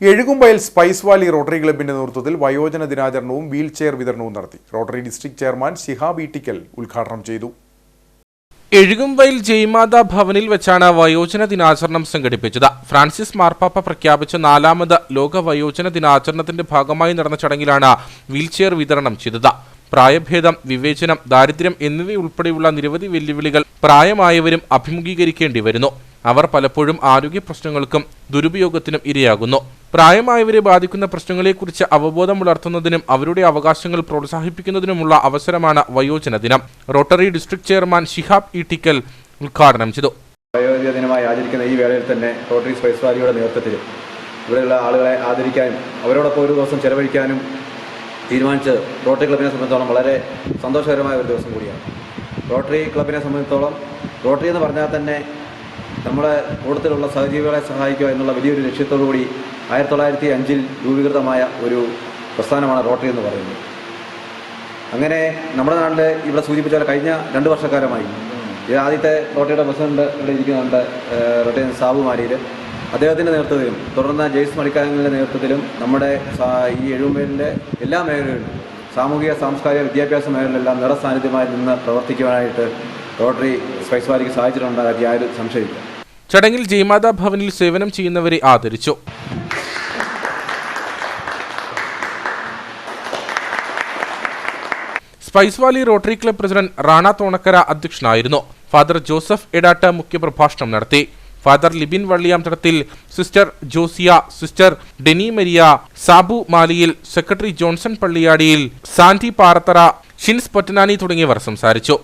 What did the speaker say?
എഴുകുമ്പയൽ spice Valley rotary ക്ലബിന്റെ നേതൃത്വത്തിൽ വയോജന ദിനാചരണവും വീൽ ചെയർ വിതരണവും നടത്തി. Rotary district chairman Shihab Eettikkal ഉദ്ഘാടനം ചെയ്തു. എഴുകുംവയൽ ജയ്മാത ഭവനിൽ വെച്ചാണ് വയോജന ദിനാചരണം സംഘടിപ്പിച്ചത്. ഫ്രാൻസിസ് മാർപ്പാപ്പ പ്രഖ്യാപിച്ച നാലാമത് ലോക വയോജന ദിനാചരണത്തിന്റെ ഭാഗമായി നടന്ന ചടങ്ങിലാണ് വീൽചെയർ വിതരണം ചെയ്തത്. പ്രായഭേദം വിവേചനം ദാരിദ്ര്യം എന്നിവയുൾപ്പെടെയുള്ള നിരവധി വെല്ലുവിളികൾ പ്രായമായവരും അഭിമുഖീകരിക്കേണ്ടി വരുന്നു. അവർ പലപ്പോഴും ആരോഗ്യ പ്രശ്നങ്ങൾക്കും ദുരുപയോഗത്തിനും ഇരയാകുന്നു. പ്രായമായവരെ ബാധിക്കുന്ന പ്രശ്നങ്ങളെക്കുറിച്ച് അവബോധം പുലർത്തുന്നതിനും അവരുടെ അവകാശങ്ങൾ പ്രോത്സാഹിപ്പിക്കുന്നതിനുമുള്ള അവസരമാണ് വയോജന ദിനം. Rotary district chairman Shihab Ittikkal ഉദ്ഘാടനം ചെയ്തു. വയോജന ദിനമായി ആചരിക്കുന്ന ഈ വേളയിൽ തന്നെ റോട്ടറി സ്പൈസ് വാലിയുടെ നേതൃത്വത്തിൽ ഇവിടെയുള്ള ആളുകളെ ആദരിക്കാനും അവരോടൊപ്പം ഒരു ദിവസം ചെലവഴിക്കാനും തീരുമാനിച്ച് റോട്ടറി ക്ലബിനെ സംബന്ധിച്ചോളം വളരെ സന്തോഷകരമായ ഒരു ദിവസം കൂടിയാണ്. റോട്ടറി ക്ലബിനെ സംബന്ധിച്ചോളം റോട്ടറി എന്ന് പറഞ്ഞാൽ തന്നെ നമ്മുടെ കൂടുതലുള്ള സഹജീവികളെ സഹായിക്കുക എന്നുള്ള വലിയൊരു ലക്ഷ്യത്തോടു കൂടി ആയിരത്തി തൊള്ളായിരത്തി അഞ്ചിൽ രൂപീകൃതമായ ഒരു പ്രസ്ഥാനമാണ് റോട്ടറി എന്ന് പറയുന്നത്. അങ്ങനെ നമ്മുടെ നാട്ടിൽ ഇവിടെ സൂചിപ്പിച്ച കഴിഞ്ഞ രണ്ട് വർഷക്കാലമായി. ഇത് ആദ്യത്തെ റോട്ടറിയുടെ പ്രസിഡന്റ് ഇവിടെ ഇരിക്കുന്നുണ്ട് റോട്ടറി സാബു മാരിയിൽ അദ്ദേഹത്തിന്റെ നേതൃത്വത്തിലും തുടർന്ന് ജെയ്സ് മണിക്കാരങ്ങളുടെ നേതൃത്വത്തിലും നമ്മുടെ ഈ എഴുമ്പേലിന്റെ എല്ലാ മേഖലകളിലും സാമൂഹിക സാംസ്കാരിക വിദ്യാഭ്യാസ മേഖലയിലെല്ലാം നിറസാന്നിധ്യമായി നിന്ന് പ്രവർത്തിക്കുവാനായിട്ട് റോട്ടറി സ്പൈസ് വാലിക്ക് സാധിച്ചിട്ടുണ്ട് ആരും സംശയമില്ല. ചടങ്ങിൽ ജയമാതാ ഭവനിൽ സേവനം ചെയ്യുന്നവരെ ആദരിച്ചു. Spice Valley Rotary Club president Rana Thonakkara അധ്യക്ഷനായിരുന്നു. ഫാദർ ജോസഫ് എഡാട്ട മുഖ്യപ്രഭാഷണം നടത്തി. Father Libin Valliyamthadathil sister Josiya sister Deni Maria Sabu Maliyil secretary Johnson Palliyadiyil Santy Parathara Shins Pottanani തുടങ്ങിയവർ സംസാരിച്ചു.